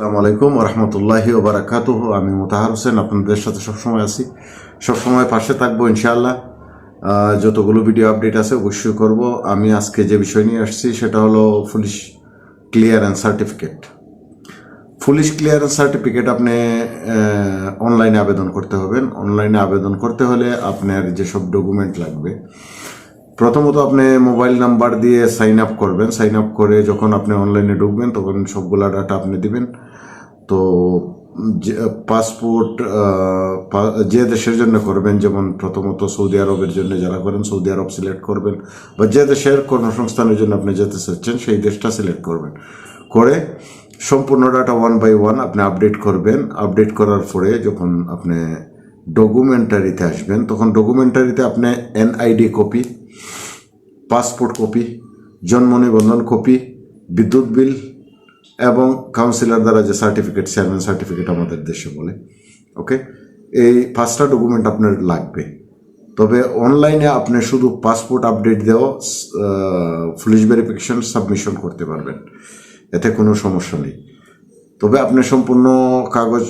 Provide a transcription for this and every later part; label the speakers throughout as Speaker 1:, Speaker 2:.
Speaker 1: আসসালামু আলাইকুম রহমতুল্লাহি ওবরাকাত আমি মোতাহার হোসেন, আপনাদের সাথে সবসময় আছি। সবসময় পাশে থাকব ইনশাআল্লাহ। যতগুলো ভিডিও আপডেট আছে অবশ্যই করব। আমি আজকে যে বিষয় নিয়ে আসছি সেটা হলো police clearance certificate. Police clearance certificate আপনি অনলাইনে আবেদন করতে হবেন। অনলাইনে আবেদন করতে হলে আপনার যেসব ডকুমেন্ট লাগবে, প্রথমত আপনি মোবাইল নাম্বার দিয়ে সাইন আপ করবেন। সাইন আপ করে যখন আপনি অনলাইনে ঢুকবেন, তখন সবগুলা ডাটা আপনি দিবেন। তো পাসপোর্ট যে দেশের জন্য করবেন, যেমন প্রথমত সৌদি আরবের জন্য যারা করেন, সৌদি আরব সিলেক্ট করবেন, বা যে দেশের কর্মসংস্থানের জন্য আপনি যেতে চাচ্ছেন, সেই দেশটা সিলেক্ট করবেন। করে সম্পূর্ণ ডাটা ওয়ান বাই ওয়ান আপনি আপডেট করবেন। আপডেট করার পরে যখন আপনি ডকুমেন্টারিতে আসবেন, তখন ডকুমেন্টারিতে আপনি এনআইডি কপি পাসপোর্ট কপি জন্ম নিবন্ধন কপি বিদ্যুৎ বিল এবং কাউন্সিলর দ্বারা যে সার্টিফিকেট চেয়ারম্যান সার্টিফিকেট আমাদের দেশে বলে ওকে এই পাঁচটা ডকুমেন্ট আপনার লাগবে। তবে অনলাইনে আপনি শুধু পাসপোর্ট আপডেট দেওয়া পুলিশ ভেরিফিকেশন সাবমিশন করতে পারবেন। এতে কোনো সমস্যা নেই। তবে আপনি সম্পূর্ণ কাগজ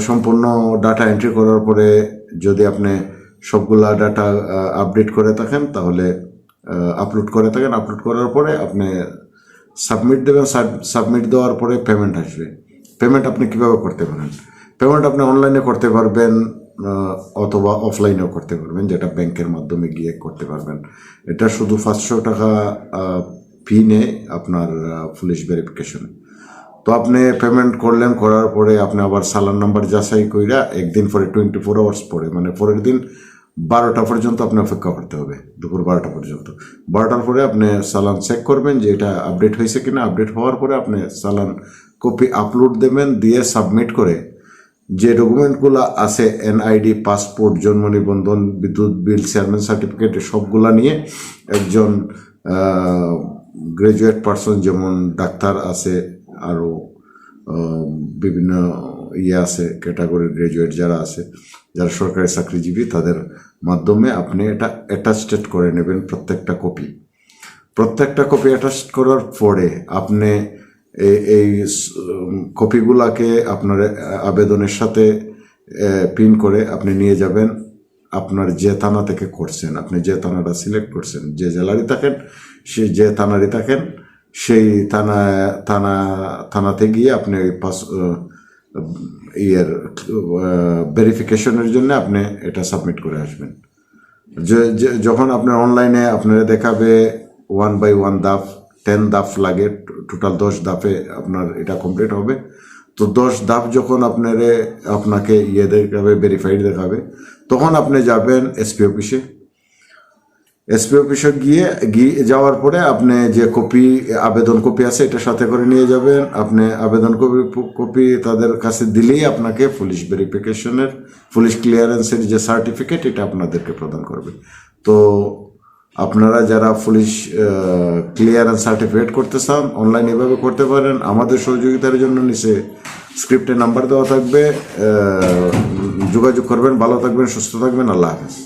Speaker 1: সম্পূর্ণ ডাটা এন্ট্রি করার পরে যদি আপনি সবগুলা ডাটা আপডেট করে থাকেন, তাহলে আপলোড করে থাকেন। আপলোড করার পরে আপনি সাবমিট দেবেন সাবমিট দেওয়ার পরে পেমেন্ট আসবে। পেমেন্ট আপনি কীভাবে করতে পারেন? পেমেন্ট আপনি অনলাইনে করতে পারবেন অথবা অফলাইনেও করতে পারবেন, যেটা ব্যাংকের মাধ্যমে গিয়ে করতে পারবেন। এটা শুধু পাঁচশো টাকা ফি নেয় আপনার পুলিশ ভেরিফিকেশনে তো আপনি পেমেন্ট করলেন, করার পরে আপনি আবার সালান নাম্বার যাচাই কইরা একদিন পরে টোয়েন্টি ফোর আওয়ার্স পরে মানে পরের দিন বারোটা পর্যন্ত আপনি অপেক্ষা করতে হবে, দুপুর বারোটা পর্যন্ত। বারোটার পরে আপনি সালান চেক করবেন যে এটা আপডেট হয়েছে কিনা। আপডেট হওয়ার পরে আপনি সালান কপি আপলোড দেবেন, দিয়ে সাবমিট করে যে ডকুমেন্টগুলো আছে এনআইডি পাসপোর্ট জন্ম নিবন্ধন, বিদ্যুৎ বিল চেয়ারম্যান সার্টিফিকেট সবগুলা নিয়ে একজন গ্রাজুয়েট পার্সন যেমন ডাক্তার আছে আরও বিভিন্ন ইয়ে আছে ক্যাটাগরির গ্রাজুয়েট যারা আছে, যারা সরকারি চাকরিজীবী, তাদের মাধ্যমে আপনি এটা অ্যাটাস্টেড করে নেবেন প্রত্যেকটা কপি প্রত্যেকটা কপি অ্যাটাচ করার পরে আপনি এই- কপিগুলাকে আপনার আবেদনের সাথে পিন করে আপনি নিয়ে যাবেন। আপনার যে থানা থেকে করছেন, আপনি যে থানাটা সিলেক্ট করছেন, যে জেলারই থাকেন, সে যে থানারই থাকেন, সেই থানা থানা, থানাতে গিয়ে আপনি ওই পাস ইয়ের ভেরিফিকেশনের জন্য আপনি এটা সাবমিট করে আসবেন। যখন আপনার অনলাইনে আপনারা দেখাবে ওয়ান বাই ওয়ান দাফ টেন দাফ লাগে টোটাল দশ দাফে আপনার এটা কমপ্লিট হবে। তো দশ দাফ যখন আপনারে, আপনাকে ইয়ে দেখাবে ভেরিফাইড দেখাবে, তখন আপনি যাবেন এসপি অফিসে এসপি অফিসে গিয়ে গিয়ে যাওয়ার পরে আপনি যে কপি আবেদন কপি আছে, এটা সাথে করে নিয়ে যাবেন। আপনি আবেদন কপি কপি তাদের কাছে দিলেই আপনাকে পুলিশ ভেরিফিকেশনের পুলিশ ক্লিয়ারেন্সের যে সার্টিফিকেট এটা আপনাদেরকে প্রদান করবে। তো আপনারা যারা পুলিশ ক্লিয়ারেন্স সার্টিফিকেট করতে চান অনলাইন এভাবে করতে পারেন। আমাদের সহযোগিতার জন্য নিচে স্ক্রিপ্টে নাম্বার দেওয়া থাকবে। যোগাযোগ করবেন। ভালো থাকবেন, সুস্থ থাকবেন। আল্লাহ হাফেজ।